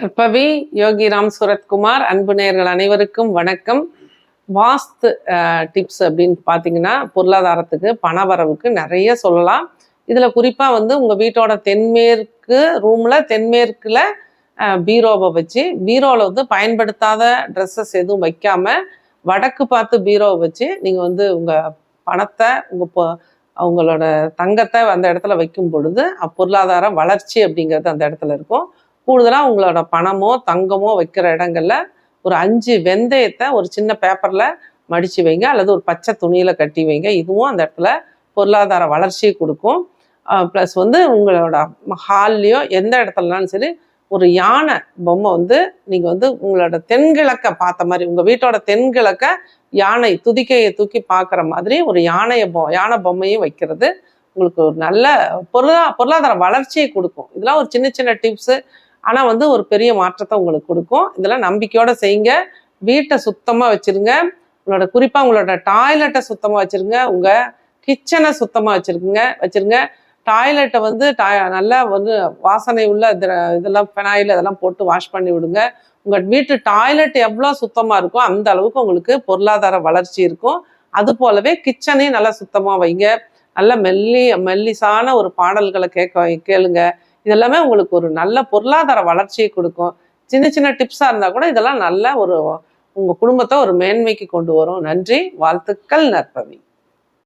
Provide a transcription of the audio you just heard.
நற்பவி யோகிராம் சுரத்குமார் அன்பு நேயர்கள் அனைவருக்கும் வணக்கம். வாஸ்து டிப்ஸ் அப்படின்னு பார்த்தீங்கன்னா பொருளாதாரத்துக்கு பணவரவுக்கு நிறைய சொல்லலாம். இதில் குறிப்பாக வந்து உங்கள் வீட்டோட தென்மேற்கு ரூமில் தென்மேற்கில் பீரோவை வச்சு பீரோவில் வந்து பயன்படுத்தாத ட்ரெஸ்ஸஸ் எதுவும் வைக்காமல் வடக்கு பார்த்து பீரோவை வச்சு நீங்கள் வந்து உங்கள் பணத்தை உங்கள் அவங்களோட தங்கத்தை அந்த இடத்துல வைக்கும் பொழுது அப் பொருளாதார வளர்ச்சி அப்படிங்கிறது அந்த இடத்துல இருக்கும். கூடுதலாக உங்களோட பணமோ தங்கமோ வைக்கிற இடங்கள்ல ஒரு அஞ்சு வெந்தயத்தை ஒரு சின்ன பேப்பரில் மடித்து வைங்க. அல்லது ஒரு பச்சை துணியில் கட்டி வைங்க. இதுவும் அந்த இடத்துல பொருளாதார வளர்ச்சியை கொடுக்கும். ப்ளஸ் வந்து உங்களோட ஹால்லையோ எந்த இடத்துலனாலும் சரி ஒரு யானை பொம்மை வந்து நீங்கள் வந்து உங்களோட தென்கிழக்க பார்த்த மாதிரி உங்கள் வீட்டோட தென்கிழக்க யானை துதிக்கையை தூக்கி பார்க்குற மாதிரி ஒரு யானையை பொ யானை பொம்மையும் வைக்கிறது. உங்களுக்கு ஒரு நல்ல பொருளா பொருளாதார வளர்ச்சியை கொடுக்கும். இதெல்லாம் ஒரு சின்ன சின்ன டிப்ஸு ஆனால் வந்து ஒரு பெரிய மாற்றத்தை உங்களுக்கு கொடுக்கும். இதெல்லாம் நம்பிக்கையோடு செய்யுங்க. வீட்டை சுத்தமாக வச்சுருங்க. உங்களோட குறிப்பாக உங்களோட டாய்லெட்டை சுத்தமாக வச்சுருங்க. உங்கள் கிச்சனை சுத்தமாக வச்சுருக்குங்க வச்சிருங்க. டாய்லெட்டை வந்து டாய் நல்லா வந்து வாசனை உள்ள இதெல்லாம் ஃபெனாயில் இதெல்லாம் போட்டு வாஷ் பண்ணி விடுங்க. உங்கள் வீட்டு டாய்லெட் எவ்வளோ சுத்தமாக இருக்கோ அந்த அளவுக்கு உங்களுக்கு பொருளாதார வளர்ச்சி இருக்கும். அது போலவே கிச்சனையும் நல்லா சுத்தமாக வைங்க. நல்ல மெல்லி மெல்லிசான ஒரு பாடல்களை கேட்க கேளுங்க. இதெல்லாமே உங்களுக்கு ஒரு நல்ல பொருளாதார வளர்ச்சியை கொடுக்கும். சின்ன சின்ன டிப்ஸாக இருந்தால் கூட இதெல்லாம் நல்ல ஒரு உங்கள் குடும்பத்தை ஒரு மேன்மைக்கு கொண்டு வரும். நன்றி. வாழ்த்துக்கள் நற்பவி.